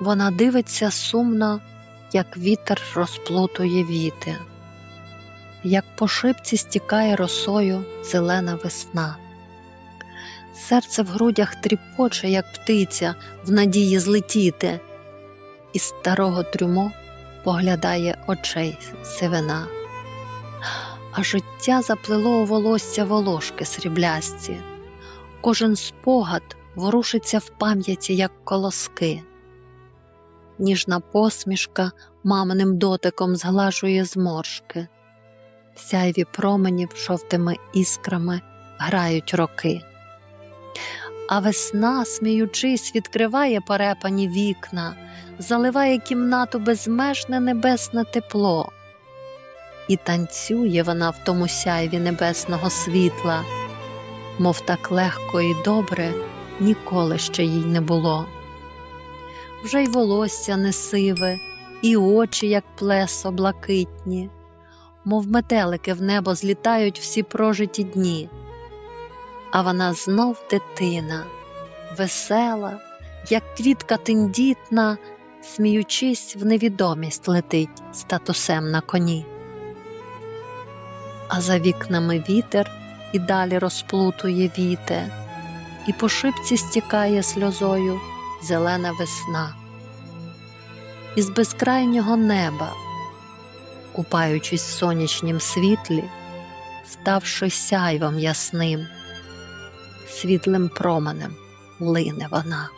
Вона дивиться сумно, як вітер розплутує віти, як по шибці стікає росою зелена весна. Серце в грудях тріпоче, як птиця, в надії злетіти, із старого трюмо поглядає очей сивина, а життя заплило у волосся волошки сріблясті, кожен спогад ворушиться в пам'яті, як колоски. Ніжна посмішка маминим дотиком зглажує зморшки, сяйві променів жовтими іскрами грають роки. А весна, сміючись, відкриває перепані вікна, заливає кімнату безмежне небесне тепло. І танцює вона в тому сяйві небесного світла, мов так легко і добре ніколи ще їй не було. Вже й волосся не сиве, і очі, як плесо, блакитні, мов метелики в небо злітають всі прожиті дні. А вона знов дитина, весела, як квітка тендітна, сміючись, в невідомість летить статусем на коні. А за вікнами вітер і далі розплутує віте, і по шибці стікає сльозою зелена весна. Із безкрайнього неба, купаючись в сонячнім світлі, ставши сяйвом ясним, світлим променем лине вона.